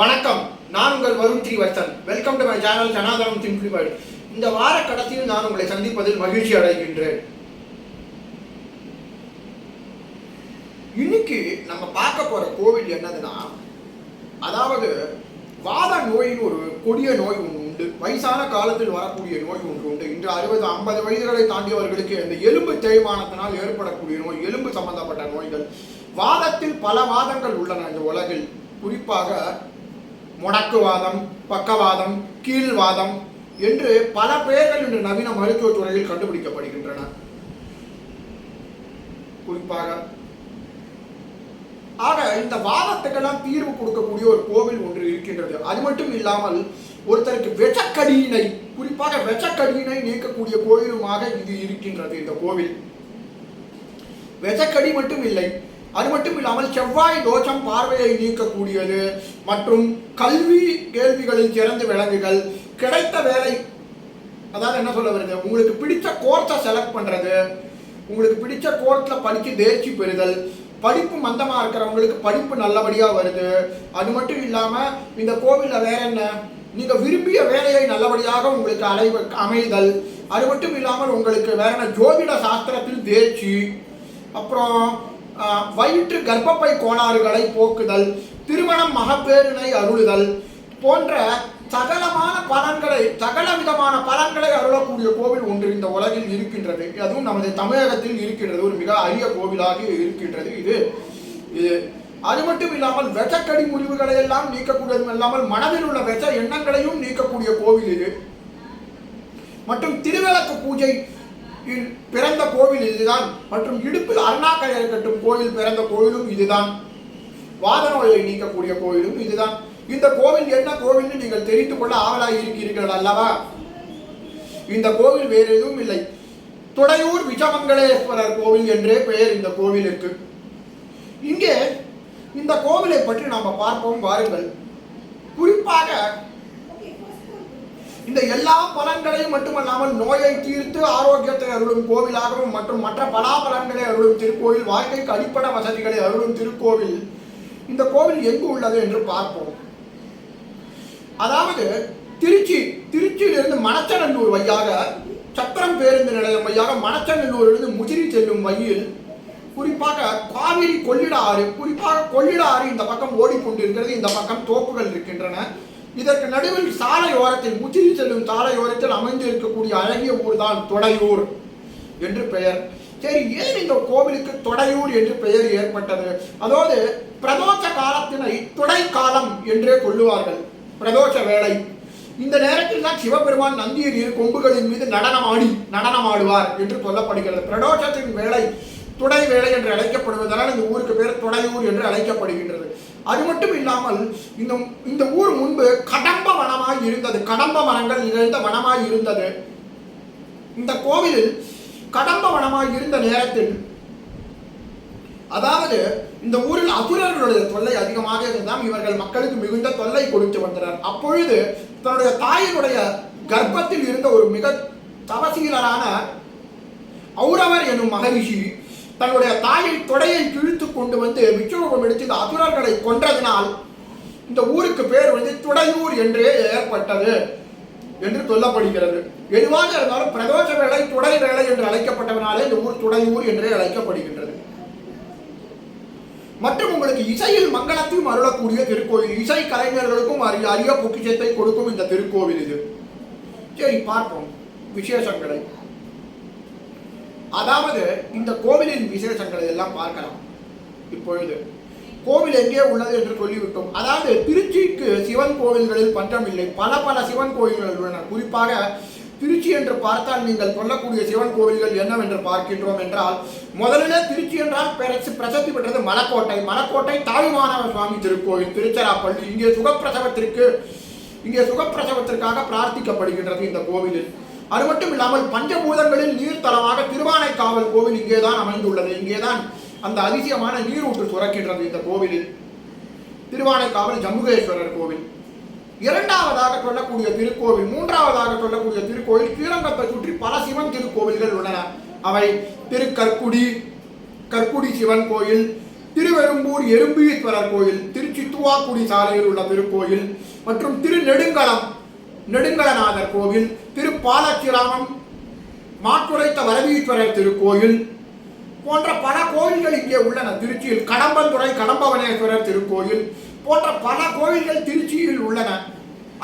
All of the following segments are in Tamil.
வணக்கம். நான் உங்கள் Varun Srivarsan welcome to my channel ஜனாதனம் simplified இந்த வார கடைசியில் நான் உங்களை சந்திப்பதில் மகிழ்ச்சி அடைகின்றேன். இன்னைக்கு நம்ம பார்க்க போற கோவில் என்னதுன்னா அதாவது வாத நோயின் ஒரு கொடிய நோய் ஒன்று உண்டு. வயசான காலத்தில் வரக்கூடிய நோய் ஒன்று உண்டு. இன்று அறுபது ஐம்பது வயதுகளை தாண்டியவர்களுக்கு இந்த எலும்பு தேய்மானத்தினால் ஏற்படக்கூடிய நோய் எலும்பு சம்பந்தப்பட்ட நோய்கள். வாதத்தில் பல வாதங்கள் உள்ளன இந்த உலகில். குறிப்பாக முடக்குவாதம் பக்கவாதம் கீழ்வாதம் என்று பல பெயர்கள் இன்று நவீன மருத்துவத் துறையில் கண்டுபிடிக்கப்படுகின்றன. குறிப்பாக ஆக இந்த வாதத்துக்கெல்லாம் தீர்வு கொடுக்கக்கூடிய ஒரு கோவில் ஒன்று இருக்கின்றது. அது மட்டும் இல்லாமல் ஒருத்தருக்கு வெச்சக்கடியினை குறிப்பாக வெச்சக்கடியினை நீக்கக்கூடிய கோயிலுமாக இது இருக்கின்றது இந்த கோவில். வெச்சக்கடி மட்டும் இல்லை அது மட்டும் இல்லாமல் செவ்வாய் தோஷம் பார்வையை நீக்கக்கூடியது. மற்றும் கல்வி கேள்விகளில் சிறந்து விளங்குகள் கிடைத்த வேலை அதாவது என்ன சொல்ல வருது? உங்களுக்கு பிடிச்ச கோர்ஸை செலக்ட் பண்ணுறது உங்களுக்கு பிடிச்ச கோர்ஸில் படித்து தேர்ச்சி பெறுதல் படிப்பு மந்தமாக இருக்கிறவங்களுக்கு படிப்பு நல்லபடியாக வருது. அது மட்டும் இல்லாமல் இந்த கோவிலில் வேற என்ன? நீங்கள் விரும்பிய வேலையை நல்லபடியாக உங்களுக்கு அலை அமைதல். அது மட்டும் இல்லாமல் உங்களுக்கு வேற என்ன? ஜோதிட சாஸ்திரத்தில் தேர்ச்சி. அப்புறம் வயிற்று கர்ப்பப்பை கோளாறுகளை போக்குதல் திருமணம் மகப்பேறினை அருளுதல் போன்ற சகலமான பலன்களை சகல விதமான பலன்களை அருளக்கூடிய கோவில் ஒன்று இந்த உலகில் இருக்கின்றது. அதுவும் நமது தமிழகத்தில் இருக்கின்றது. ஒரு மிக அரிய கோவிலாக இருக்கின்றது இது. இது அது மட்டும் இல்லாமல் வெச்சக்கடி முடிவுகளை எல்லாம் நீக்கக்கூடியதும் இல்லாமல் மனதில் உள்ள வெச்ச எண்ணங்களையும் நீக்கக்கூடிய கோவில் இது. மற்றும் திருவிளக்கு பூஜை பிறந்த கோவில் இதுதான். மற்றும் இடுப்பில் அருணாக்கரை கட்டும் கோவில் பிறந்த கோவிலும் இதுதான். வாத நோயை நீக்கக்கூடிய கோவிலும் இதுதான். இந்த கோவில் என்ன கோவில்னு நீங்கள் தெரிந்து கொள்ள ஆவலாக இருக்கிறீர்கள் அல்லவா? இந்த கோவில் வேறு எதுவும் இல்லை. துடையூர் விஜமங்களேஸ்வரர் கோவில் என்றே பெயர் இந்த கோவிலுக்கு இங்கே இந்த கோவிலை பற்றி நாம் பார்ப்போம் வாருங்கள். குறிப்பாக இந்த எல்லா பலன்களையும் மட்டுமல்லாமல் நோயை தீர்த்து ஆரோக்கியத்தை அருளும் கோவிலாகவும் மற்றும் மற்ற பலாபலன்களை அருளும் திருக்கோவில் வாழ்க்கைக்கு அடிப்படை வசதிகளை அருளும் திருக்கோவில். இந்த கோவில் எங்கு உள்ளது என்று பார்ப்போம். அதாவது திருச்சி திருச்சியிலிருந்து மணச்சநல்லூர் வழியாக சத்திரம் பேருந்து நிலையம் வழியாக மணச்சநல்லூரிலிருந்து முசிறி செல்லும் வழியில் குறிப்பாக காவிரி கொள்ளிட ஆறு குறிப்பாக கொள்ளிட ஆறு இந்த பக்கம் ஓடிக்கொண்டிருக்கிறது. இந்த பக்கம் தோப்புகள் இருக்கின்றன. இதற்கு நடுவில் சாலையோரத்தில் முச்சிறி செல்லும் சாலையோரத்தில் அமைந்து இருக்கக்கூடிய அழகிய ஊர் தான் தொடையூர் என்று பெயர். சரி ஏன் இந்த கோவிலுக்கு தொடையூர் என்று பெயர் ஏற்பட்டது? அதாவது பிரதோஷ காலத்தினை துடை காலம் என்றே கொள்ளுவார்கள். பிரதோஷ வேலை இந்த நேரத்தில் தான் சிவபெருமான் நந்தியின் கொம்புகளின் மீது நடனமாடி நடனமாடுவார் என்று சொல்லப்படுகிறது. பிரதோஷத்தின் வேலை துடை வேலை என்று அழைக்கப்படுவதனால் இந்த ஊருக்கு பேர் துடையூர் என்று அழைக்கப்படுகின்றது. அது மட்டும் இல்லாமல் இந்த இந்த ஊர் முன்பு கடம்ப வனமாய் இருந்தது. கடம்ப மரங்கள் நிறைந்த வனமாய் இருந்தது. இந்த கோவில் கடம்ப வனமாய் இருந்த நேரத்தில் அதாவது இந்த ஊரில் அசுரர்களுடைய தொல்லை அதிகமாக இருந்தால் இவர்கள் மக்களுக்கு மிகுந்த தொல்லை கொடுத்து வந்தனர். அப்பொழுது தன்னுடைய தாயினுடைய கர்ப்பத்தில் இருந்த ஒரு மிக தவசீலரான ஔரவர் எனும் மகரிஷி தன்னுடைய தாயை தொடையை கிழித்து கொண்டு வந்து விஸ்வரூபம் எடுத்து இந்த அசுரர்களை கொன்றதினால் இந்த ஊருக்கு பேர் வந்து துடையூர் என்றே ஏற்பட்டது என்று சொல்லப்படுகிறது. எதுவாக இருந்தாலும் பிரதோஷ வேலை துடை வேலை என்று அழைக்கப்பட்டவனாலே இந்த ஊர் துடையூர் என்றே அழைக்கப்படுகின்றது. மற்றும் உங்களுக்கு இசையில் மங்களத்தையும் அருளக்கூடிய திருக்கோவில் இசை கலைஞர்களுக்கும் அரிய அரிய பொக்கிஷத்தை கொடுக்கும் இந்த திருக்கோவில் இது. சரி பார்ப்போம் விசேஷங்களை. அதாவது இந்த கோவிலின் விசேஷங்களை எல்லாம் பார்க்கலாம். இப்பொழுது கோவில் எங்கே உள்ளது என்று சொல்லிவிட்டோம். அதாவது திருச்சிக்கு சிவன் கோவில்களில் பஞ்சமில்லை பல பல சிவன் கோவில்கள் உள்ளன. குறிப்பாக திருச்சி என்று பார்த்தால் நீங்கள் சொல்லக்கூடிய சிவன் கோவில்கள் என்னவென்று பார்க்கின்றோம் என்றால் முதலில் திருச்சி என்றால் பிரசி- பிரசத்தி பெற்றது மலக்கோட்டை. மலக்கோட்டை தாயுமானவ சுவாமி திருக்கோவில் திருச்சிராப்பள்ளி. இங்கே சுகப்பிரசவத்திற்கு இங்கே சுகப்பிரசவத்திற்காக பிரார்த்திக்கப்படுகின்றது இந்த கோவிலில். அது மட்டும் இல்லாமல் பஞ்சபூதங்களில் நீர்த்தலமாக திருவானைக்காவல் கோவில் இங்கேதான் அமைந்துள்ளது. இங்கேதான் அந்த அதிசயமான நீரூற்று சுரக்கின்றது இந்த கோவிலில். திருவானைக்காவல் ஜம்புகேஸ்வரர் கோவில். இரண்டாவதாக சொல்லக்கூடிய திருக்கோவில் மூன்றாவதாக சொல்லக்கூடிய திருக்கோவில் ஸ்ரீரங்கத்தை சுற்றி பல சிவன் திருக்கோவில்கள் உள்ளன. அவை திருக்கற்குடி கற்குடி சிவன் கோயில் திருவெரும்பூர் எறும்பீஸ்வரர் கோயில் திருச்சி திருத்துவாக்குடி சாலையில் உள்ள திருக்கோயில் மற்றும் திருநெடுங்கலம் நெடுங்கலநாதர் கோவில் திரு மாற்றுரைத்த மாட்டுரைத்த வரவீஸ்வரர் திருக்கோயில் போன்ற பல கோயில்கள் இங்கே உள்ளன. திருச்சியில் கடம்பந்துறை கடம்பவனேஸ்வரர் திருக்கோயில் போன்ற பல கோயில்கள் திருச்சியில் உள்ளன.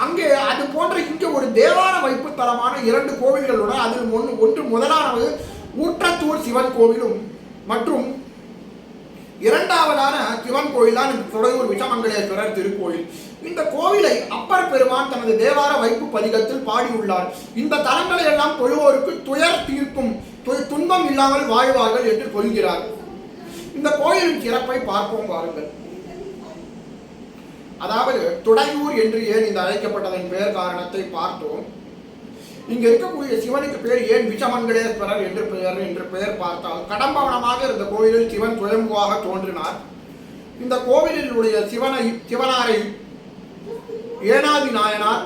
அங்கே அது போன்ற இங்கே ஒரு தேவார வைப்பு தரமான இரண்டு கோவில்கள் உள்ளன. அதில் ஒன்று ஒன்று முதலானது ஊற்றத்தூர் சிவன் கோவிலும் மற்றும் இரண்டாவதான சிவன் கோயில் தான் இந்த துறையூர் விஷமங்கலேஸ்வரர் திருக்கோயில். இந்த கோவிலை அப்பர் பெருமான் தனது தேவார வைப்பு பதிகத்தில் பாடியுள்ளார். இந்த தலங்களை எல்லாம் தொழுவோருக்கு துயர் தீர்க்கும் து- துன்பம் இல்லாமல் வாழ்வார்கள் என்று சொல்கிறார். இந்த கோயிலின் சிறப்பை பார்ப்போம் வாருங்கள் அதாவது துடையூர் என்று ஏன் இந்த அழைக்கப்பட்டதன் பெயர் காரணத்தை பார்த்தோம். இங்க இருக்கக்கூடிய சிவனுக்கு பேர் ஏன் விஷமங்கலேஸ்வரர் என்று பெயர் என்று பெயர் பார்த்தால் கடம்பவனமாக இருந்த கோயிலில் சிவன் சுயம்புவாக தோன்றினார். இந்த கோவிலுடைய சிவனை சிவனாரை ஏனாதி நாயனார்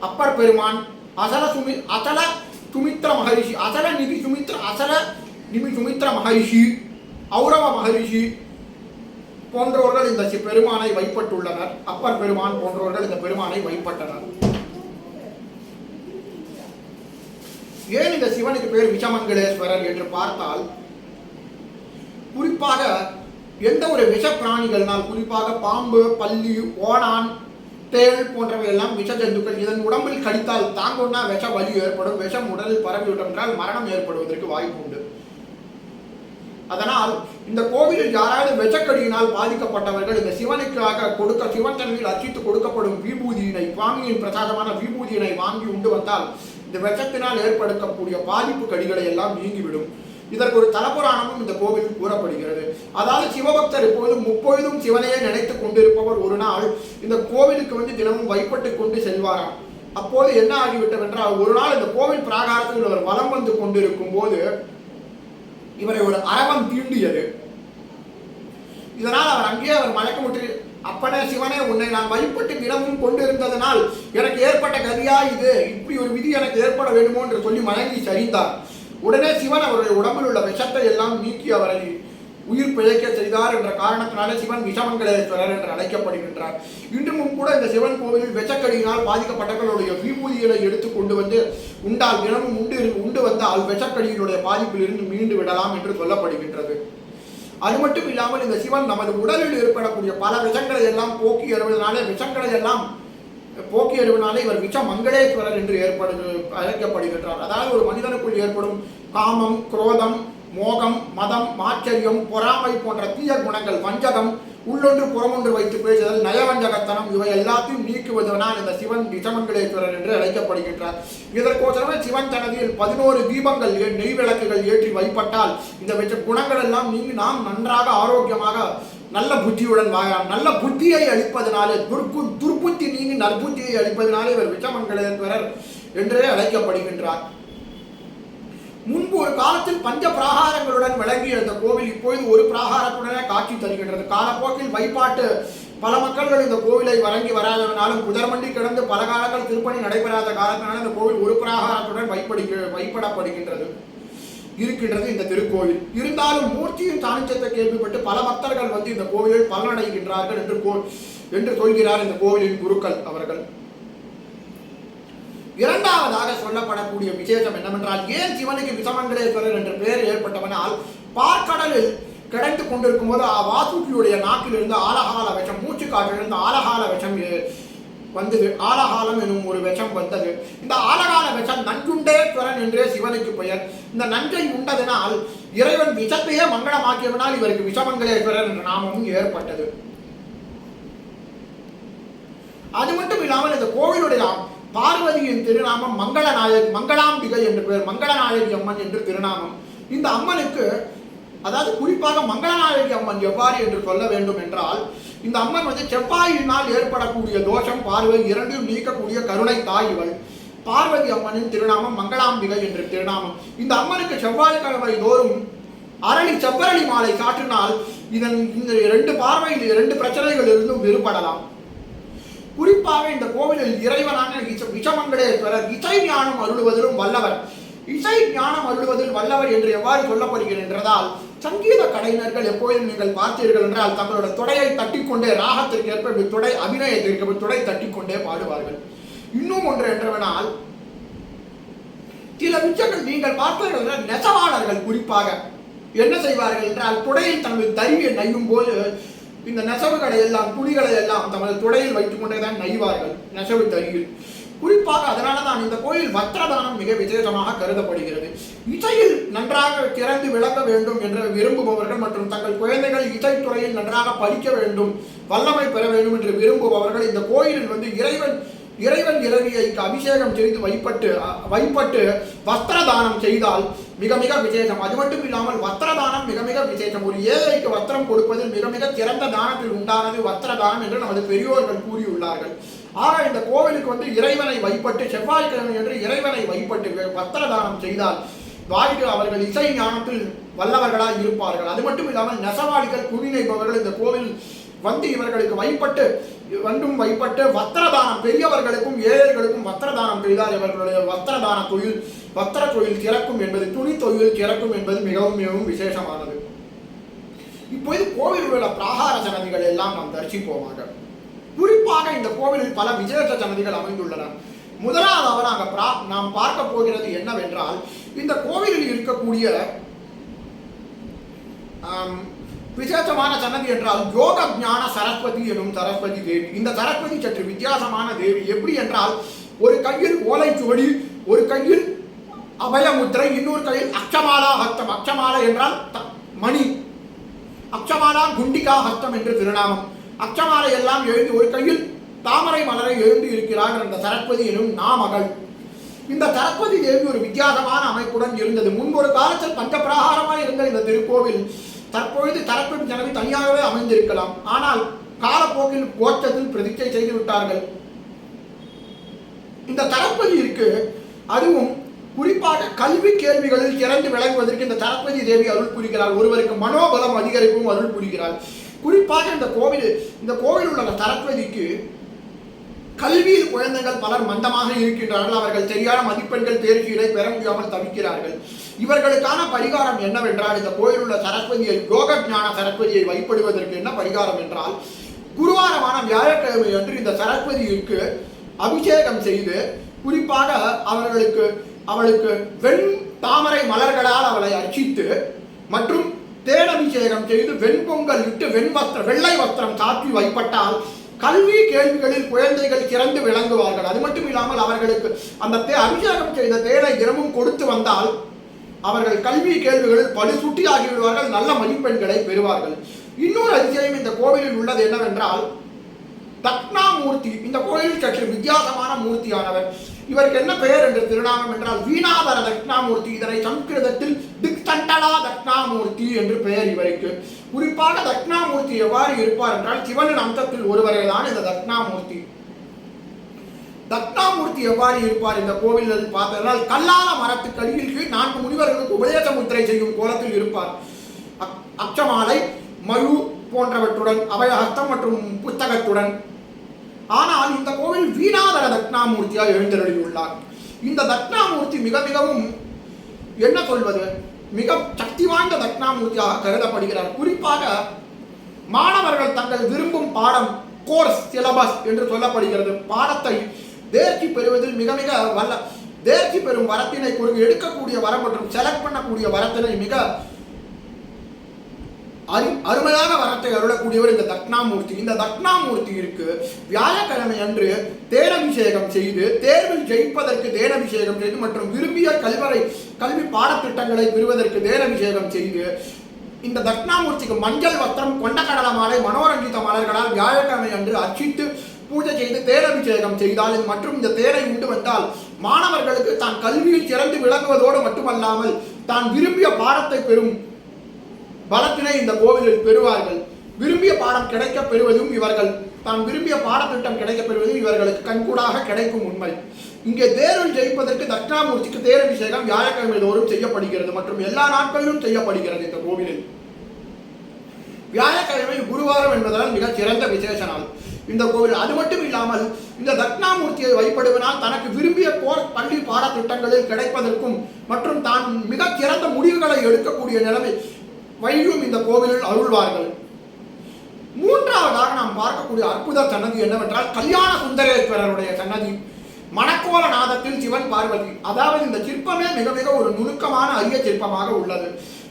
அப்பர் பெருமான் அசல சுமி அசல சுமித்ர மகரிஷி அசல நிதி சுமித்ர அசல நிமி சுமித்ர மகரிஷி ஔரவ மகரிஷி போன்றவர்கள் இந்த சி- பெருமானை வைப்பட்டுள்ளனர். அப்பர் பெருமான் போன்றவர்கள் இந்த பெருமானை வைப்பட்டனர். ஏன் இந்த சிவனுக்கு பேர் விஷமங்கலேஸ்வரர் என்று பார்த்தால் குறிப்பாக எந்த ஒரு விஷ பிராணிகள்னால் குறிப்பாக பாம்பு பல்லி ஓணான் தேள் போன்றவை எல்லாம் விஷ ஜந்துக்கள் இதன் உடம்பில் கடித்தால் தாங்கும்னா விஷ வலி ஏற்படும் விஷம் உடலில் பரவிவிடும் என்றால் மரணம் ஏற்படுவதற்கு வாய்ப்பு உண்டு. அதனால் இந்த கோவிலில் யாராவது விஷக்கடியினால் பாதிக்கப்பட்டவர்கள் இந்த சிவனுக்காக கொடுக்க சிவன் தன்மையில் அர்ச்சித்து கொடுக்கப்படும் விபூதியினை சுவாமியின் பிரசாதமான விபூதியினை வாங்கி உண்டு வந்தால் இந்த விஷத்தினால் ஏற்படுத்தக்கூடிய பாதிப்பு கடிகளை எல்லாம் நீங்கிவிடும். இதற்கு ஒரு தலபுராணமும் இந்த கோவிலில் கூறப்படுகிறது. அதாவது சிவபக்தர் எப்பொழுதும் முப்பொழுதும் சிவனையே நினைத்து கொண்டிருப்பவர் ஒரு நாள் இந்த கோவிலுக்கு வந்து தினமும் வைப்பட்டு கொண்டு செல்வாராம். அப்போது என்ன ஆகிவிட்டவென்றால் ஒரு நாள் இந்த கோவில் பிராகாரத்தில் அவர் வலம் வந்து கொண்டிருக்கும் போது இவரை ஒரு அரவம் தீண்டியது. இதனால் அவர் அங்கேயே அவர் மயக்கமுற்று அப்பனே சிவனே உன்னை நான் வழிபட்டு தினமும் கொண்டிருந்ததனால் எனக்கு ஏற்பட்ட கதியா இது? இப்படி ஒரு விதி எனக்கு ஏற்பட வேண்டுமோ என்று சொல்லி மயங்கி சரிந்தார் உடனே சிவன் அவருடைய உடம்பில் உள்ள விஷத்தை எல்லாம் நீக்கி அவரை உயிர் பிழைக்க செய்தார் என்ற காரணத்தினாலே சிவன் விஷமங்கலேஸ்வரர் என்று அழைக்கப்படுகின்றார். இன்றும் கூட இந்த சிவன் கோவிலில் விஷக்கடியினால் பாதிக்கப்பட்டவர்களுடைய விபூதிகளை எடுத்து கொண்டு வந்து உண்டால் தினமும் உண்டு உண்டு வந்தால் விஷக்கடியினுடைய பாதிப்பில் இருந்து மீண்டு விடலாம் என்று சொல்லப்படுகின்றது. அது மட்டும் இல்லாமல் இந்த சிவன் நமது உடலில் ஏற்படக்கூடிய பல விஷங்களை எல்லாம் போக்கி எறிவதனாலே விஷங்களை எல்லாம் போக்கி அறிவினாலே இவர் விஷ மங்களேஸ்வரர் என்று ஏற்படு அழைக்கப்படுகின்றார். அதாவது ஒரு மனிதனுக்குள் ஏற்படும் காமம் குரோதம் மோகம் மதம் மாச்சரியம் பொறாமை போன்ற தீய குணங்கள் வஞ்சகம் உள்ளொன்று புறமொன்று வைத்து பேசுதல் நயவஞ்சகத்தனம் இவை எல்லாத்தையும் நீக்குவதனால் இந்த சிவன் விஷமங்களேஸ்வரர் என்று அழைக்கப்படுகின்றார். இதற்கோசரமே சிவன் தனதில் பதினோரு தீபங்கள் ஏ- நெய் விளக்குகள் ஏற்றி வைப்பட்டால் இந்த விஷ குணங்கள் எல்லாம் நீங்கி நாம் நன்றாக ஆரோக்கியமாக நல்ல புத்தியுடன் வாழலாம். நல்ல புத்தியை அளிப்பதனாலே துர்க்கு துர்புத்தி நீங்கி நற்புத்தியை அளிப்பதனாலே இவர் விஷமங்களேஸ்வரர் என்றே அழைக்கப்படுகின்றார். முன்பு ஒரு காலத்தில் பஞ்ச பிராகாரங்களுடன் விளங்கிய இந்த கோவில் இப்பொழுது ஒரு பிராகாரத்துடனே காட்சி தருகின்றது. காலப்போக்கில் வைப்பாட்டு பல மக்கள்கள் இந்த கோவிலை வழங்கி வராதவனாலும் புதர்மண்டி கிடந்து பல காலங்கள் திருப்பணி நடைபெறாத காலத்தினால இந்த கோவில் ஒரு பிராகாரத்துடன் வைப்படி வைப்படப்படுகின்றது இருக்கின்றது இந்த திருக்கோவில். இருந்தாலும் மூர்த்தியின் சாணிச்சத்தை கேள்விப்பட்டு பல பக்தர்கள் வந்து இந்த கோவிலில் பலனடைகின்றார்கள் என்று கோ என்று சொல்கிறார் இந்த கோவிலின் குருக்கள் அவர்கள். இரண்டாவதாக சொல்லப்படக்கூடிய விசேஷம் என்னவென்றால் ஏன் சிவனுக்கு விஷமங்கலேஸ்வரர் என்ற பெயர் ஏற்பட்டவனால் பார்க்கடலில் கிடைத்து கொண்டிருக்கும் போது வாசுகியுடைய நாக்கிலிருந்து ஆலகால விஷம் மூச்சு காற்றிலிருந்து ஆலகால விஷம் வந்தது. ஆலகாலம் எனும் ஒரு விஷம் வந்தது. இந்த ஆலகால விஷம் நஞ்சுண்டேஸ்வரன் என்றே சிவனுக்கு பெயர். இந்த நஞ்சை உண்டதனால் இறைவன் விஷத்தையே மங்களமாக்கியவனால் இவருக்கு விஷமங்கலேஸ்வரர் என்ற நாமமும் ஏற்பட்டது. அது மட்டும் இல்லாமல் இந்த கோவிலுடைய பார்வதியின் திருநாமம் மங்களநாயகி மங்களாம்பிகை என்று பெயர் மங்களநாயகி அம்மன் என்று திருநாமம். இந்த அம்மனுக்கு அதாவது குறிப்பாக மங்களநாயகி அம்மன் எவ்வாறு என்று சொல்ல வேண்டும் என்றால் இந்த அம்மன் வந்து செவ்வாயினால் ஏற்படக்கூடிய தோஷம் பார்வை இரண்டும் நீக்கக்கூடிய கருணை தாய் இவள். பார்வதி அம்மனின் திருநாமம் மங்களாம்பிகை என்று திருநாமம். இந்த அம்மனுக்கு செவ்வாய்க்கிழமை தோறும் அரளி செவ்வரளி மாலை காட்டினால் இதன் இந்த ரெண்டு பார்வையில் இரண்டு பிரச்சனைகளிலிருந்தும் விடுபடலாம் குறிப்பாக இந்த கோவிலில் இறைவனான இச- இசை ஞானம் அருள்வதிலும் வல்லவர். இசை ஞானம் அருள்வதில் வல்லவர் என்று எவ்வாறு சொல்லப்படுகிறதென்றால் சங்கீத கலைஞர்கள் எப்போதும் நீங்கள் பார்த்தீர்கள் என்றால் தங்களோட தொடையை தட்டிக்கொண்டே ராகத்திற்கு ஏற்ப இப்படி தொடை அபிநயத்திற்கு இப்படி தொடை தட்டிக்கொண்டே பாடுவார்கள். இன்னும் ஒன்று என்றவனால் சில விஷயங்கள் நீங்கள் பார்த்தீர்கள் என்றால் நெசவாளர்கள் குறிப்பாக என்ன செய்வார்கள் என்றால் துடையில் தனது தறியை நெய்யும் போது இந்த நெசவுகளை எல்லாம் துணிகளை எல்லாம் தமது துடையில் வைத்துக் கொண்டேதான் நெய்வார்கள் நெசவு தையில் குறிப்பாக அதனால தான் இந்த கோயில் வஸ்திரதானம் மிக விசேஷமாக கருதப்படுகிறது. இசையில் நன்றாக திறந்து விளக்க வேண்டும் என்று விரும்புபவர்கள் மற்றும் தங்கள் குழந்தைகள் இசைத்துறையில் நன்றாக படிக்க வேண்டும் வல்லமை பெற வேண்டும் என்று விரும்புபவர்கள் இந்த கோயிலில் வந்து இறைவன் இறைவன் இறைவியைக்கு அபிஷேகம் செய்து வைப்பட்டு வைப்பட்டு வஸ்திரதானம் செய்தால் மிக மிக விசேஷம். அது மட்டும் இல்லாமல் வஸ்திரதானம் மிக மிக விசேஷம். ஒரு ஏழைக்கு வஸ்திரம் கொடுப்பதில் மிக மிக சிறந்த தானத்தில் உண்டானது வஸ்திரதானம் என்று நமது பெரியோர்கள் கூறியுள்ளார்கள். ஆக இந்த கோவிலுக்கு வந்து இறைவனை வைப்பட்டு செவ்வாய்க்கிழமை என்று இறைவனை வைப்பட்டு வே- வஸ்திரதானம் செய்தால் வாழ்க்கை அவர்கள் இசை ஞானத்தில் வல்லவர்களாக இருப்பார்கள். அது மட்டும் இல்லாமல் நெசவாளிகள் குடிநெய்பவர்கள் இந்த கோவில் வந்து இவர்களுக்கு வைப்பட்டு வந்தும் வைப்பட்டு வத்திரதானம் பெரியவர்களுக்கும் ஏழைகளுக்கும் வத்திரதானம் செய்தால் இவர்களுடைய வத்திரதான தொழில் வத்திர தொழில் திறக்கும் என்பது துணி தொழில் திறக்கும் என்பது மிகவும் மிகவும் விசேஷமானது. இப்போது கோவில் உள்ள பிராகார சன்னதிகள் எல்லாம் நாம் தரிசிப்போமாக. குறிப்பாக இந்த கோவிலில் பல விசேஷ சன்னதிகள் அமைந்துள்ளன. முதலாவதாக பிரா- நாம் பார்க்க போகிறது என்னவென்றால் இந்த கோவிலில் இருக்கக்கூடிய விசேஷமான சன்னதி என்றால் யோக ஞான சரஸ்வதி எனும் சரஸ்வதி தேவி. இந்த சரஸ்வதி சற்று வித்தியாசமான தேவி. எப்படி என்றால் ஒரு கையில் ஓலைச்சுவடி ஒரு கையில் அபயமுத்திரை இன்னொரு கையில் அக்ஷமாலா ஹஸ்தம். அக்ஷமாலா என்றால் த- மணி. அக்ஷமாலா குண்டிகா ஹஸ்தம் என்று திருநாமம். அக்ஷமாலை எல்லாம் எழுதி ஒரு கையில் தாமரை மலரை எழுந்து இருக்கிறார் அந்த சரஸ்வதி எனும் நாமகள். இந்த சரஸ்வதி தேவி ஒரு வித்தியாசமான அமைப்புடன் இருந்தது. முன்பொரு காலத்தில் பஞ்சபிரகாரமாக இருந்த இந்த திருக்கோவில் தற்பொழுது தரப்பின் ஜனவி தனியாகவே அமைந்திருக்கலாம். ஆனால் காலப்போக்கில் கோட்டத்தில் பிரதிஷ்டை செய்து விட்டார்கள். இந்த தரப்பதி இருக்கு. அதுவும் குறிப்பாக கல்வி கேள்விகளில் இறந்து விளங்குவதற்கு இந்த தரப்பதி தேவி அருள் புரிகிறார் ஒருவருக்கு மனோபலம் அதிகரிக்கும் அருள் புரிகிறார் குறிப்பாக இந்த கோவில் இந்த கோவில் உள்ள தரப்பதிக்கு கல்வியில் குழந்தைகள் பலர் மந்தமாக இருக்கின்றார்கள். அவர்கள் சரியான மதிப்பெண்கள் தேர்ச்சிகளை பெற முடியாமல் தவிக்கிறார்கள். இவர்களுக்கான பரிகாரம் என்னவென்றால் இந்த கோயில் உள்ள சரஸ்வதியை யோக ஞான சரஸ்வதியை வைப்படுவதற்கு என்ன பரிகாரம் என்றால் குருவாரமான வியாழக்கிழமை அன்று இந்த சரஸ்வதிக்கு அபிஷேகம் செய்து குறிப்பாக அவர்களுக்கு அவளுக்கு வெண் தாமரை மலர்களால் அவளை அர்ச்சித்து மற்றும் தேனபிஷேகம் செய்து வெண்பொங்கல் இட்டு வெண் வஸ்திரம் வெள்ளை வஸ்திரம் சாற்றி வைப்பட்டால் கல்வி கேள்விகளில் குழந்தைகள் சிறந்து விளங்குவார்கள். அது மட்டும் இல்லாமல் அவர்களுக்கு அந்த தே அபிஷேகம் செய்த தேனை தினமும் கொடுத்து வந்தால் அவர்கள் கல்வி கேள்விகளில் படுசுட்டி ஆகிவிடுவார்கள் நல்ல மதிப்பெண்களை பெறுவார்கள். இன்னொரு அதிசயம் இந்த கோவிலில் உள்ளது என்னவென்றால் தக்னாமூர்த்தி இந்த கோயில் சற்று வித்தியாசமான மூர்த்தியானவர். இவருக்கு என்ன பெயர் என்று திருநாமம் என்றால் வீணாதர தக்னாமூர்த்தி. இதனை சம்ஸ்கிருதத்தில் திக்தண்டலா தக்னாமூர்த்தி என்று பெயர் இவருக்கு. குறிப்பாக தக்னாமூர்த்தி எவ்வாறு இருப்பார் என்றால் சிவனின் அம்சத்தில் ஒருவரே தான் இந்த தக்னாமூர்த்தி. தட்னாமூர்த்தி எவ்வாறு இருப்பார் இந்த கோவிலில் பார்த்ததனால் கல்லால மரத்துக்கு அடியில் கீழ் நான்கு முனிவர்களுக்கு உபதேச முத்திரை செய்யும் கோலத்தில் இருப்பார். அக்- அச்சமாலை மழு போன்றவற்றுடன் அபயஹஸ்தம் மற்றும் புத்தகத்துடன் ஆனால் இந்த கோவில் வீணாதர தட்னாமூர்த்தியாக எழுந்தருளியுள்ளார். இந்த தட்னாமூர்த்தி மிக மிகவும் என்ன சொல்வது? மிக சக்தி வாய்ந்த தட்னாமூர்த்தியாக கருதப்படுகிறார். குறிப்பாக மாணவர்கள் தங்கள் விரும்பும் பாடம் கோர்ஸ் சிலபஸ் என்று சொல்லப்படுகிறது. பாடத்தை தேர்ச்சி பெறுவதில் மிக மிக வல்ல. தேர்ச்சி பெறும் வரத்தினை குறி எடுக்கக்கூடிய வரம் மற்றும் செலக்ட் பண்ணக்கூடிய வரத்தினை மிக அரு அருமையான வரத்தை அருளக்கூடியவர் இந்த தட்னாமூர்த்தி இந்த தட்னாமூர்த்தி இருக்கு வியாழக்கிழமை அன்று தேனபிஷேகம் செய்து தேர்வில் ஜெயிப்பதற்கு தேனபிஷேகம் செய்து மற்றும் விரும்பிய கல்வரை கல்வி பாடத்திட்டங்களை பெறுவதற்கு தேனபிஷேகம் செய்து இந்த தட்னாமூர்த்திக்கு மஞ்சள் வஸ்திரம் கொண்ட கடல மாலை மனோரஞ்சித மலர்களால் வியாழக்கிழமை அன்று அர்ச்சித்து பூஜை செய்து தேனபிஷேகம் செய்தால் மற்றும் இந்த தேரை உண்டு வந்தால் மாணவர்களுக்கு தான் கல்வியில் சிறந்து விளங்குவதோடு மட்டுமல்லாமல் தான் விரும்பிய பாடத்தை பெறும் பலத்தினை இந்த கோவிலில் பெறுவார்கள். விரும்பிய பாடம் கிடைக்க பெறுவதும் இவர்கள் தான் விரும்பிய பாடத்திட்டம் கிடைக்க பெறுவதும் இவர்களுக்கு கண்கூடாக கிடைக்கும் உண்மை. இங்கே தேரில் ஜெயிப்பதற்கு தட்சிணாமூர்த்திக்கு தேரபிஷேகம் வியாழக்கிழமை தோறும் செய்யப்படுகிறது மற்றும் எல்லா நாட்களிலும் செய்யப்படுகிறது இந்த கோவிலில். வியாழக்கிழமை குருவாரம் என்பதால் மிகச் சிறந்த விசேஷ நாள். இந்த கோவில் அது மட்டும் இல்லாமல் இந்த தட்சிணாமூர்த்தியை வழிபடுவனால் தனக்கு விரும்பிய கோர் பள்ளி பாடத்திட்டங்களில் கிடைப்பதற்கும் மற்றும் தான் மிக சிறந்த முடிவுகளை எடுக்கக்கூடிய நிலைமை வழியும் இந்த கோவிலில் அருள்வார்கள். மூன்றாவதாக நாம் பார்க்கக்கூடிய அற்புத சன்னதி என்னவென்றால் கல்யாண சுந்தரேஸ்வரருடைய சன்னதி. மணக்கோல நாதத்தில் சிவன் பார்வதி. அதாவது இந்த சிற்பமே மிக மிக ஒரு நுணுக்கமான அரிய சிற்பமாக உள்ளது.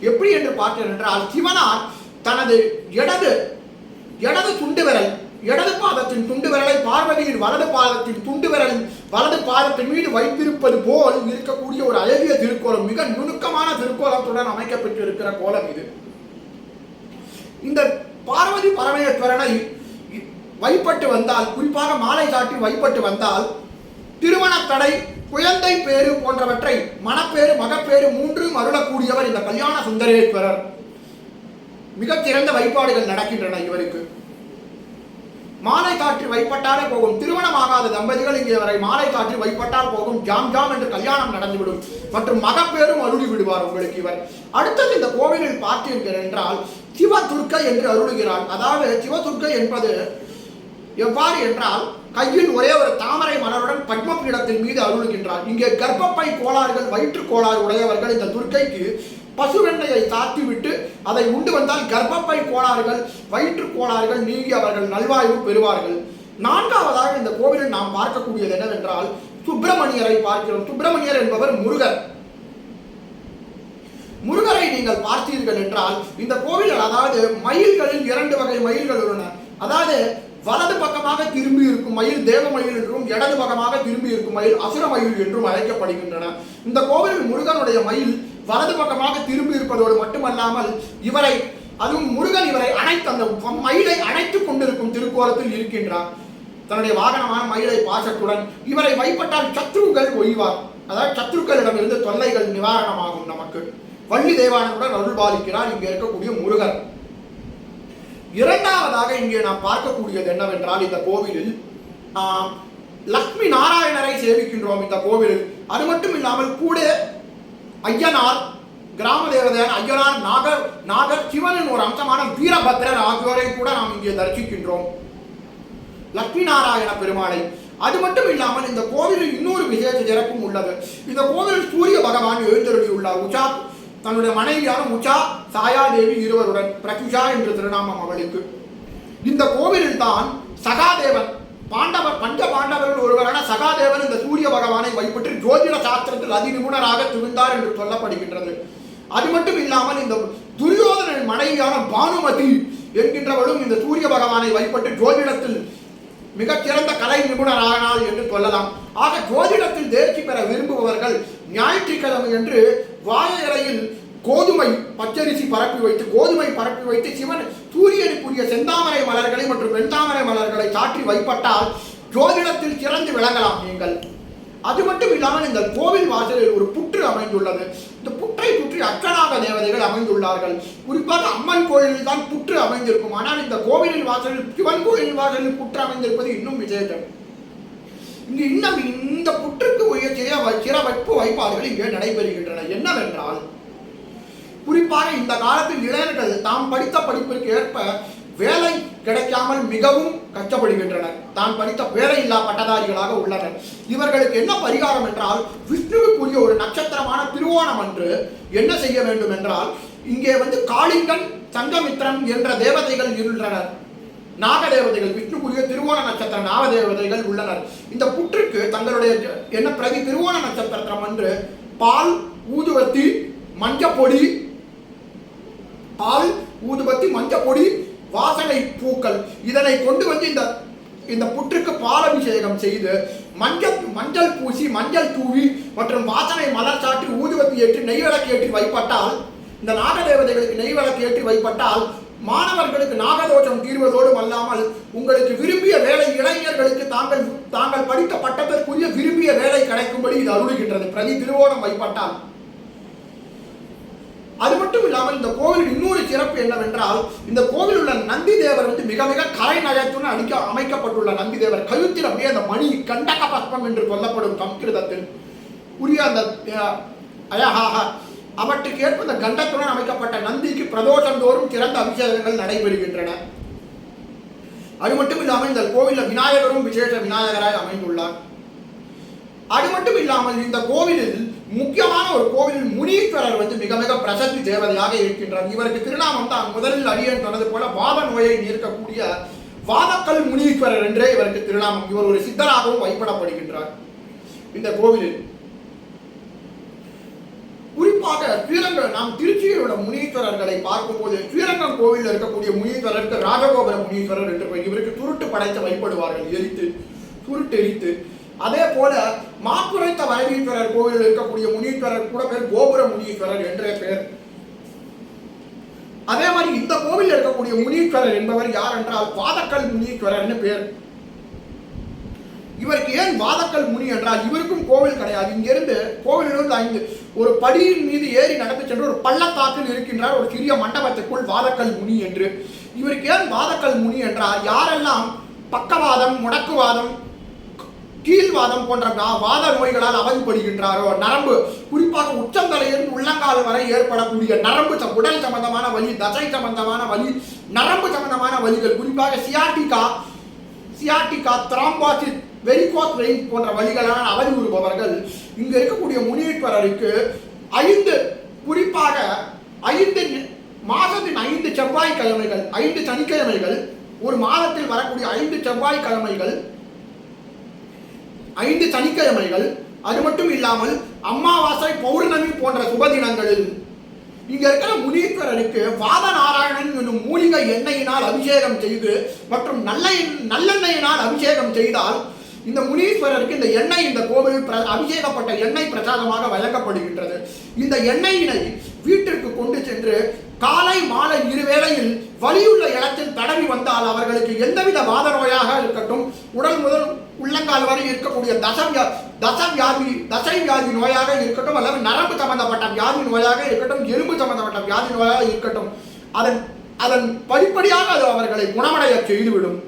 எப்படி என்று பார்த்தேன் என்றால் சிவனார் தனது இடது இடது துண்டு விரல் இடது பாதத்தின் துண்டு விரலை பார்வதியின் வலது பாதத்தின் துண்டு விரலின் வலது பாதத்தின் மீது வைத்திருப்பது போல் இருக்கக்கூடிய ஒரு அழகிய திருக்கோலம் மிக நுணுக்கமான திருக்கோலத்துடன் அமைக்கப்பட்டிருக்கிற கோலம் இது. இந்த பார்வதி பரமேஸ்வரனை வைப்பட்டு வந்தால் குறிப்பாக மாலை சாட்டி வைப்பட்டு வந்தால் திருமண தடை குழந்தை பேரு போன்றவற்றை மணப்பேறு மகப்பேறு மூன்றும் அருளக்கூடியவர் இந்த கல்யாண சுந்தரேஸ்வரர். மிகச்சிறந்த வழிபாடுகள் நடக்கின்றன இவருக்கு. மாலை காற்று வைப்பட்டாலே போகும். திருமணமாகாத தம்பதிகள் இங்கே வரை மாலை காற்று வைப்பட்டால் போகும். ஜாம் ஜாம் என்று கல்யாணம் நடந்துவிடும். மற்றும் மகப்பேரும் அருளி விடுவார் உங்களுக்கு இவர். அடுத்தது இந்த கோவிலில் பார்த்தீர்கள் என்றால் சிவதுர்க்கை என்று அருளுகிறார். அதாவது சிவதுர்க்கை என்பது எவ்வாறு என்றால் கையில் ஒரே ஒரு தாமரை மலருடன் பத்மபீடத்தின் மீது அருளுகின்றார். இங்கே கர்ப்பப்பை கோளாறுகள் வயிற்று கோளாறு உடையவர்கள் இந்த துர்க்கைக்கு பசுவெண்ணையை சாத்திவிட்டு அதை உண்டு வந்தால் கர்ப்பப்பை கோளாறுகள் வயிற்று கோளாறுகள் நீங்கி அவர்கள் நல்வாய்வு பெறுவார்கள். நான்காவதாக இந்த கோவிலில் நாம் பார்க்கக்கூடியது என்னவென்றால் சுப்பிரமணியரை பார்க்கிறோம். சுப்பிரமணியர் என்பவர் முருகர். முருகரை நீங்கள் பார்த்தீர்கள் என்றால் இந்த கோவிலில் அதாவது மயில்களில் இரண்டு வகை மயில்கள் உள்ளன. அதாவது வலது பக்கமாக திரும்பி இருக்கும் மயில் தேவ மயில் என்றும் இடது பக்கமாக திரும்பி இருக்கும் மயில் அசுர மயில் என்றும் அழைக்கப்படுகின்றன. இந்த கோவிலில் முருகனுடைய மயில் வலது பக்கமாக திரும்பி இருப்பதோடு மட்டுமல்லாமல் இவரை அதுவும் முருகன் இவரை அணைத்து அந்த மயிலை அணைத்துக் கொண்டிருக்கும் திருக்கோலத்தில் இருக்கின்றார். தன்னுடைய வாகனமான மயிலை பாசத்துடன் இவரை வைப்பட்டால் சத்ருக்கள் ஒய்வார். அதாவது சத்ருக்களிடமிருந்து தொல்லைகள் நிவாரணமாகும் நமக்கு. வள்ளி தேவானந்துடன் அருள் பாலிக்கிறார் இங்கே இருக்கக்கூடிய முருகன். இரண்டாவதாக இங்கே நாம் பார்க்கக்கூடியது என்னவென்றால் இந்த கோவிலில் லக்ஷ்மி நாராயணரை சேவிக்கின்றோம் இந்த கோவிலில். அது மட்டும் இல்லாமல் கூட ஐயனார் கிராம தேவதையான ஐயனார் நாகர் நாகர் சிவனின் ஒரு அம்சமான வீரபத்ரர் ஆகியோரை கூட நாம் இங்கே தரிசிக்கின்றோம். லட்சுமி நாராயண பெருமாளை. அது மட்டும் இல்லாமல் இந்த கோவிலில் இன்னொரு விசேஷ சிறப்பும் உள்ளது. இந்த கோவிலில் சூரிய பகவான் எழுந்தருளியுள்ளார். உஷா தன்னுடைய மனைவியான உஷா சாயாதேவி இருவருடன் பிரகுஷா என்ற திருநாமம் அவளுக்கு. இந்த கோவிலில் தான் சகாதேவன் பாண்டவர் பஞ்ச பாண்டவர்கள் ஒருவரான சகாதேவன் இந்த சூரிய பகவானை வைப்பற்றி ஜோதிட சாஸ்திரத்தில் அதிநிபுணராக துணிந்தார் என்று சொல்லப்படுகின்றது. அது மட்டும் இல்லாமல் இந்த துரியோதனன் மனைவியான பானுமதி என்கின்றவளும் இந்த சூரிய பகவானை வைப்பட்டு ஜோதிடத்தில் மிகச்சிறந்த கலை நிபுணரானாள் என்று சொல்லலாம். ஆக ஜோதிடத்தில் தேர்ச்சி பெற விரும்புபவர்கள் ஞாயிற்றுக்கிழமை என்று வாய இலையில் கோதுமை பச்சரிசி பரப்பி வைத்து கோதுமை பரப்பி வைத்து சிவன் சூரியனுக்குரிய செந்தாமரை மலர்களை மற்றும் வெண்தாமரை மலர்களை சாற்றி வைப்பட்டால் ஜோதிடத்தில் சிறந்து விளங்கலாம் நீங்கள். அது மட்டும் இல்லாமல் இந்த கோவில் வாசலில் ஒரு புற்று அமைந்துள்ளது. இந்த புற்றை சுற்றி அர்ச்சனாக தேவதைகள் அமைந்துள்ளார்கள். குறிப்பாக அம்மன் கோயிலில் தான் புற்று அமைந்திருக்கும். ஆனால் இந்த கோவிலில் வாசலில் சிவன் கோயில் வாசலில் புற்று அமைந்திருப்பது இன்னும் விசேஷம். இங்கு இன்னும் இந்த புற்றுக்கு உயர்ச்சிய சிற வைப்பு வைப்பாடுகள் இங்கே நடைபெறுகின்றன. என்னவென்றால் குறிப்பாக இந்த காலத்தில் இளைஞர்கள் தாம் படித்த படிப்பிற்கு ஏற்ப வேலை கிடைக்காமல் மிகவும் கஷ்டப்படுகின்றனர். தான் படித்த வேலையில்லா பட்டதாரிகளாக உள்ளனர். இவர்களுக்கு என்ன பரிகாரம் என்றால் விஷ்ணுவுக்குரிய ஒரு நட்சத்திரமான திருவோணம் அன்று என்ன செய்ய வேண்டும் என்றால் இங்கே வந்து காளிங்கன் சங்கமித்ரன் என்ற தேவதைகள் இருந்தனர். நாக தேவதைகள் விஷ்ணுக்குரிய திருவோண நட்சத்திர நாக தேவதைகள் உள்ளனர். இந்த புற்றுக்கு தங்களுடைய என்ன பிரதி திருவோண நட்சத்திரம் அன்று பால் ஊதுவத்தி மஞ்சப்பொடி பால் ஊதுபத்தி மஞ்சள் பொடி வாசனை பூக்கள். இதனை கொண்டு வந்து இந்த இந்த புற்றுக்கு பாலபிஷேகம் செய்து மஞ்சள் மஞ்சள் பூசி மஞ்சள் தூவி மற்றும் வாசனை மலர் சாற்றி ஊதுபத்தி ஏற்றி நெய் விளக்கு ஏற்றி வைப்பட்டால் இந்த நாகதேவதைகளுக்கு நெய் விளக்கு ஏற்றி வைப்பட்டால் மாணவர்களுக்கு நாகதோஷம் தீர்வதோடு அல்லாமல் உங்களுக்கு விரும்பிய வேலை இளைஞர்களுக்கு தாங்கள் தாங்கள் படித்த பட்டத்திற்குரிய விரும்பிய வேலை கிடைக்கும்படி இது அருளுகின்றது. பிரதி திருவோணம் வைப்பட்டால். அது மட்டும் இல்லாமல் இந்த கோவில் இன்னொரு சிறப்பு என்னவென்றால் இந்த கோவில் உள்ள நந்தி தேவர் வந்து மிக மிக கலை நகைத்துடன் அடிக்க அமைக்கப்பட்டுள்ள நந்தி தேவர் கழுத்தில் அப்படியே அந்த மணி கண்டக பஸ்பம் என்று சொல்லப்படும் சம்ஸ்கிருதத்தில். உரிய அந்த அழகாக அவற்றுக்கு ஏற்ப இந்த கண்டத்துடன் அமைக்கப்பட்ட நந்திக்கு பிரதோஷம் தோறும் சிறந்த அபிஷேகங்கள் நடைபெறுகின்றன. அது மட்டும் இல்லாமல் இந்த கோவிலில் விநாயகரும் விசேஷ விநாயகராய் அமைந்துள்ளார். அது மட்டும் இல்லாமல் இந்த கோவிலில் முக்கியமான ஒரு கோவிலில் முனீஸ்வரர் வந்து மிக மிக பிரசத்தி தேவதையாக இருக்கின்றார். இவருக்கு திருநாமம் தான் முதலில் அடியன் சொன்னது போல வாத நோயை நிற்கக்கூடிய வாதக்கல் முனீஸ்வரர் என்றே இவருக்கு திருநாமம். இவர் ஒரு சித்தராகவும் வழிபடப்படுகின்றார் இந்த கோவிலில். குறிப்பாக ஸ்ரீரங்கம் நாம் திருச்சியில் உள்ள முனீஸ்வரர்களை பார்க்கும்போது ஸ்ரீரங்கம் கோவிலில் இருக்கக்கூடிய முனீஸ்வரருக்கு ராஜகோபுர முனீஸ்வரர் என்று இவருக்கு துருட்டு படைத்து வழிபடுவார்கள். எரித்து துருட்டு எரித்து அதே போல மாற்றுரைத்த வரவீஸ்வரர் கோவிலில் இருக்கக்கூடிய முனீஸ்வரர் கூட பேர் கோபுர முனீஸ்வரர் என்றே பெயர் அதே மாதிரி இந்த கோவிலில் இருக்கக்கூடிய முனீஸ்வரர் என்பவர் யார் என்றால் வாதக்கல் முனீஸ்வரர்னு பேர். இவருக்கு ஏன் வாதக்கல் முனி என்றால் இவருக்கும் கோவில் கிடையாது. இங்கிருந்து கோவிலிருந்து ஐந்து ஒரு படியின் மீது ஏறி நடந்து சென்று ஒரு பள்ளத்தாக்கில் இருக்கின்றார் ஒரு சிறிய மண்டபத்துக்குள் வாதக்கல் முனி என்று. இவருக்கு ஏன் வாதக்கல் முனி என்றால் யாரெல்லாம் பக்கவாதம் முடக்குவாதம் கீழ்வாதம் போன்ற வாத நோய்களால் அவதிப்படுகின்றாரோ? நரம்பு குறிப்பாக உச்சந்தலையிலிருந்து உள்ளங்கால் வரை ஏற்படக்கூடிய நரம்பு உடல் சம்பந்தமான வலி தசை சம்பந்தமான வலி நரம்பு சம்பந்தமான வலிகள் குறிப்பாக sciatica sciatica thrombosis varicose vein போன்ற வழிகளால் அவதியுறுபவர்கள் இங்கு இருக்கக்கூடிய முனீஸ்வரருக்கு ஐந்து குறிப்பாக ஐந்து மாதத்தின் ஐந்து செவ்வாய்க்கிழமைகள் ஐந்து சனிக்கிழமைகள் ஒரு மாதத்தில் வரக்கூடிய ஐந்து செவ்வாய்க்கிழமைகள் ஐந்து சனிக்கிழமைகள் அது மட்டும் இல்லாமல் அமாவாசை பௌர்ணமி போன்ற சுப தினங்களில். இங்க இருக்கிற முனீஸ்வரருக்கு வாத நாராயணன் என்னும் மூலிகை எண்ணெயினால் அபிஷேகம் செய்து மற்றும் நல்ல நல்லெண்ணெயினால் அபிஷேகம் செய்தால் இந்த முனீஸ்வரருக்கு இந்த எண்ணெய் இந்த கோவில் பிர- அபிஷேகப்பட்ட எண்ணெய் பிரசாதமாக வழங்கப்படுகின்றது. இந்த எண்ணெயினை வீட்டிற்கு கொண்டு சென்று காலை மாலை இருவேளையில் வலியுள்ள இடத்தில் தடவி வந்தால் அவர்களுக்கு எந்தவித வாத நோயாக இருக்கட்டும். உடல் முதல் உள்ளங்கால் வரை இருக்கக்கூடிய தசவியா தசவியாதி தசை வியாதி நோயாக இருக்கட்டும். அல்லது நரம்பு சம்பந்தப்பட்ட வியாதி நோயாக இருக்கட்டும். எலும்பு சம்பந்தப்பட்ட வியாதி நோயாக இருக்கட்டும். அதன் அதன் படிப்படியாக அது அவர்களை குணமடைய செய்துவிடும்.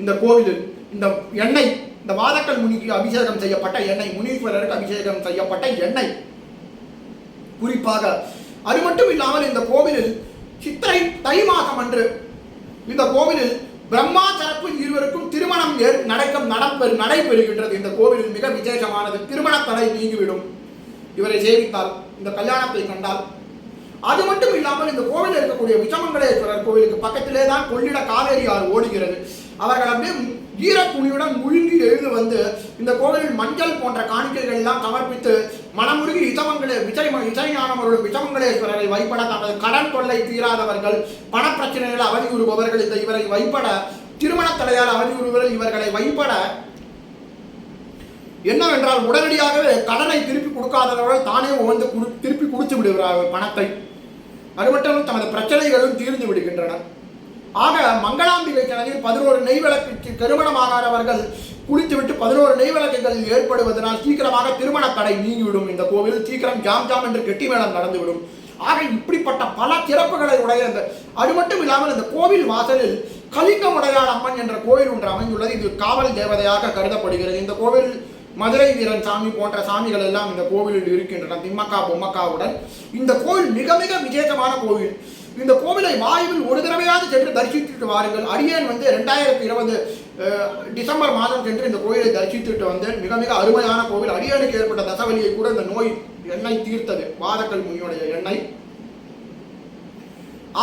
இந்த கோவிலில் இந்த எண்ணெய் இந்த வாதக்கல் முனிக்கு அபிஷேகம் செய்யப்பட்ட எண்ணெய் முனீஸ்வரருக்கு அபிஷேகம் செய்யப்பட்ட எண்ணெய். குறிப்பாக அது மட்டும் இல்லாமல் இந்த கோவிலில் சித்திரை தை மாதம் அன்று இந்த கோவிலில் பிரம்மா இருவருக்கும் திருமணம் நடக்கும் நடப்பெறு நடைபெறுகின்றது. இந்த கோவிலில் மிக விசேஷமானது. திருமண தடை நீங்கிவிடும். இவரை சேவித்தால் இந்த கல்யாணத்தை கண்டால். அது மட்டும் இல்லாமல் இந்த கோவிலில் இருக்கக்கூடிய விஷமங்கலேஸ்வரர் கோவிலுக்கு பக்கத்திலே தான் கொள்ளிட காவேரி ஆறு ஓடுகிறது. அவர்கள் அப்படியே ஈரத்துணியுடன் முழுங்கி எழுந்து வந்து இந்த கோவிலில் மஞ்சள் போன்ற காணிக்கைகள் எல்லாம் சமர்ப்பித்து மனமுருகி இசவங்களே விஜய் இசைஞானவர்களும் விஷமங்களேஸ்வரரை வைப்பட தமது கடன் தொல்லை தீராதவர்கள் பணப்பிரச்சனைகள் அவதியுறுபவர்கள் இந்த இவரை வைப்பட திருமண தடையால் அவதியுறுவர்கள் இவர்களை வைப்பட என்னவென்றால் உடனடியாகவே கடனை திருப்பி கொடுக்காதவர்கள் தானே உகந்து திருப்பி கொடுத்து விடுகிறார்கள் பணத்தை. அது மட்டும் தமது பிரச்சனைகளும் தீர்ந்து விடுகின்றன. ஆக மங்களாம்பிகை கிழங்கில் பதினோரு நெய் விளக்கு திருமணமாகாதவர்கள் குளித்துவிட்டு பதினோரு நெய் விளக்குகள் ஏற்படுவதனால் சீக்கிரமாக திருமண தடை நீங்கிவிடும். இந்த கோவில் சீக்கிரம் ஜாம் ஜாம் என்று கெட்டி மேளம் நடந்துவிடும். ஆக இப்படிப்பட்ட பல சிறப்புகளை உடைய இந்த அது மட்டும் இல்லாமல் இந்த கோவில் வாசலில் கலிங்கமுடையாள் அம்மன் என்ற கோவில் ஒன்று அமைந்துள்ளது. இது காவல் தேவதையாக கருதப்படுகிறது. இந்த கோவில் மதுரை வீரன் சாமி போன்ற சாமிகள் எல்லாம் இந்த கோவிலில் இருக்கின்றன திம்மக்கா பொம்மக்காவுடன். இந்த கோவில் மிக மிக விசேஷமான கோவில். இந்த கோவிலை வாயுவில் ஒரு தடவையாவது சென்று தரிசித்துட்டு வாருங்கள். அடியேன் வந்து ரெண்டாயிரத்தி இருபது டிசம்பர் மாதம் சென்று இந்த கோயிலை தரிசித்துட்டு வந்தேன். மிக மிக அருமையான கோவில். அடியேனுக்கு ஏற்பட்ட தசவலியை கூட இந்த நோய் எண்ணெய் தீர்த்தது. வாதக்கல் முனியுடைய எண்ணெய்.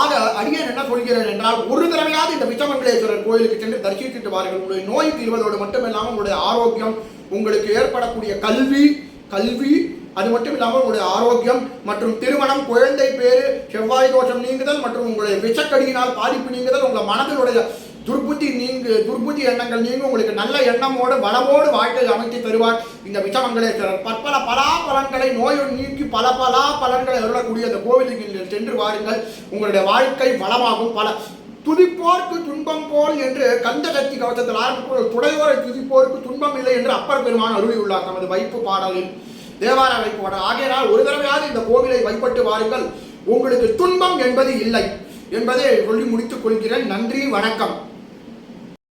ஆக அடியேன் என்ன சொல்கிறேன் என்றால் ஒரு தடவையாவது இந்த விச்சமங்கலேஸ்வரர் கோயிலுக்கு சென்று தரிசித்துட்டு வாருங்கள். உங்களுடைய நோய் தீர்வதோடு மட்டுமில்லாமல் உங்களுடைய ஆரோக்கியம் உங்களுக்கு ஏற்படக்கூடிய கல்வி கல்வி அது மட்டும் இல்லாமல் உங்களுடைய ஆரோக்கியம் மற்றும் திருமணம் குழந்தை பேரு செவ்வாய் தோஷம் நீங்குதல் மற்றும் உங்களுடைய விஷக்கடியினால் பாதிப்பு நீங்குதல் உங்கள் மனதினுடைய துர்புத்தி நீங்கு துர்புத்தி எண்ணங்கள் நீங்கும் உங்களுக்கு நல்ல எண்ணமோடு வளமோடு வாழ்க்கை அமைத்து தருவார். இந்த விஷமங்களேஸ்வரர் பற்பல பலா பலன்களை நோயை நீக்கி பல பலா பலன்களை அருளக்கூடிய அந்த கோவிலுக்கு நீங்கள் சென்று வாருங்கள். உங்களுடைய வாழ்க்கை வளமாகும். பல துதிப்போர்க்கு துன்பம் போல் என்று கந்த சக்தி கவசத்தில் ஆரம்பிக்கும் துடையோரை துதிப்போருக்கு துன்பம் இல்லை என்று அப்பர் பெருமான் அருளியுள்ளார். தமது வைப்பு பாடலில் தேவார வைப்பு பாடல் ஆகையினால் ஒரு தடவையாவது இந்த கோவிலை வைப்பட்டு வாருங்கள். உங்களுக்கு துன்பம் என்பது இல்லை. என்பதை சொல்லி முடித்துக் கொள்கிறேன். நன்றி வணக்கம்.